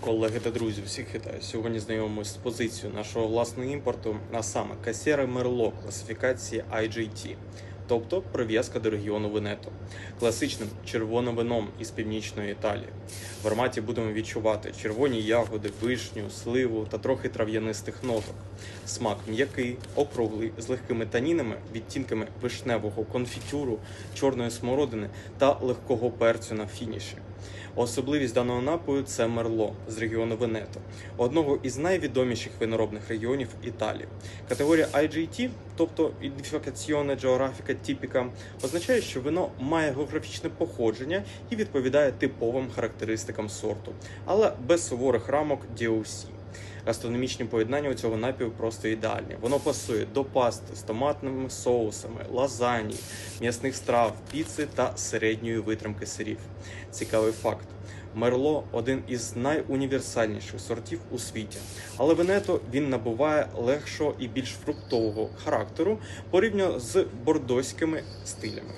Колеги та друзі, всіх вітаю. Сьогодні знайомимося з позицією нашого власного імпорту, а саме касєри Мерло класифікації IGT, тобто прив'язка до регіону Венето, класичним червоним вином із північної Італії. В ароматі будемо відчувати червоні ягоди, вишню, сливу та трохи трав'янистих ноток. Смак м'який, округлий, з легкими танінами, відтінками вишневого конфітюру, чорної смородини та легкого перцю на фініші. Особливість даного напою це мерло з регіону Венето, одного із найвідоміших виноробних регіонів Італії. Категорія IGT, тобто Identificazione Geografica Tipica, означає, що вино має географічне походження і відповідає типовим характеристикам сорту, але без суворих рамок DOC. Гастрономічні поєднання у цього напію просто ідеальні. Воно пасує до пасти з томатними соусами, лазані, м'ясних страв, піци та середньої витримки сирів. Цікавий факт. Мерло один із найуніверсальніших сортів у світі, але Венето він набуває легшого і більш фруктового характеру порівняно з бордоськими стилями.